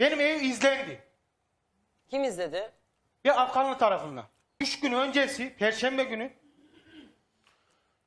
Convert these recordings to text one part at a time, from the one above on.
Benim ev izlendi. Kim izledi? Bir Afganlı tarafından. Üç gün öncesi, Perşembe günü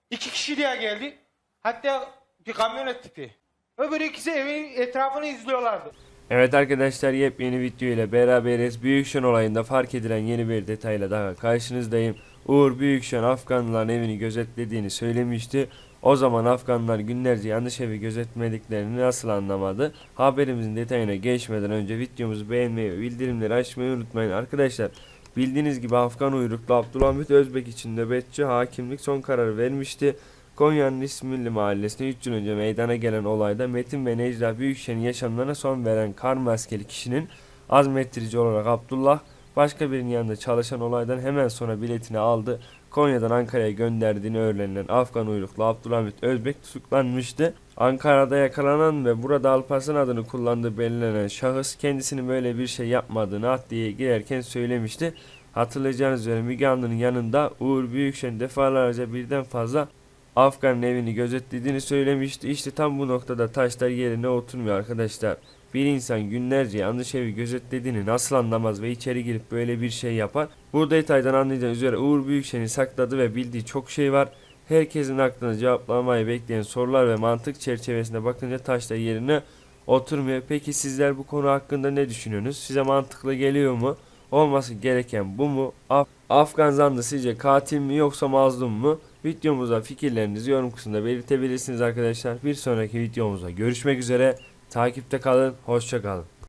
iki kişi diye geldi. Hatta bir kamyonet tipi. Öbür ikisi evin etrafını izliyorlardı. Evet arkadaşlar yepyeni video ile beraberiz. Büyükşen olayında fark edilen yeni bir detayla daha karşınızdayım. Uğur Büyükşen Afganlıların evini gözetlediğini söylemişti. O zaman Afganlar günlerce yanlış evi gözetmediklerini nasıl anlamadı? Haberimizin detayına geçmeden önce videomuzu beğenmeyi ve bildirimleri açmayı unutmayın arkadaşlar. Bildiğiniz gibi Afgan uyruklu Abdülhamit Özbek için nöbetçi hakimlik son kararı vermişti. Konya'nın İsmilli mahallesinde 3 yıl önce meydana gelen olayda Metin ve Necla Büyükşen'in yaşamlarına son veren kar maskeli kişinin azmettirici olarak Abdullah başka birinin yanında çalışan olaydan hemen sonra biletini aldı. Konya'dan Ankara'ya gönderdiğini öğrenilen Afgan uyruklu Abdülhamit Özbek tutuklanmıştı. Ankara'da yakalanan ve burada Alparslan adını kullandığı belirlenen şahıs kendisinin böyle bir şey yapmadığını adliyeye girerken söylemişti. Hatırlayacağınız üzere Müge Anlı'nın yanında Uğur Büyükşen defalarca birden fazla Afgan'ın evini gözetlediğini söylemişti. İşte tam bu noktada taşlar yerine oturmuyor arkadaşlar. Bir insan günlerce yanlış evi gözetlediğini nasıl anlamaz ve içeri girip böyle bir şey yapar? Bu detaydan anlayacağınız üzere Uğur Büyükşen'in sakladığı ve bildiği çok şey var. Herkesin aklına cevaplamayı bekleyen sorular ve mantık çerçevesinde bakınca taşlar yerine oturmuyor. Peki sizler bu konu hakkında ne düşünüyorsunuz? Size mantıklı geliyor mu? Olması gereken bu mu? Af Afgan zanlı sizce katil mi yoksa mazlum mu? Videomuza fikirlerinizi yorum kısmında belirtebilirsiniz arkadaşlar. Bir sonraki videomuzda görüşmek üzere. Takipte kalın. Hoşça kalın.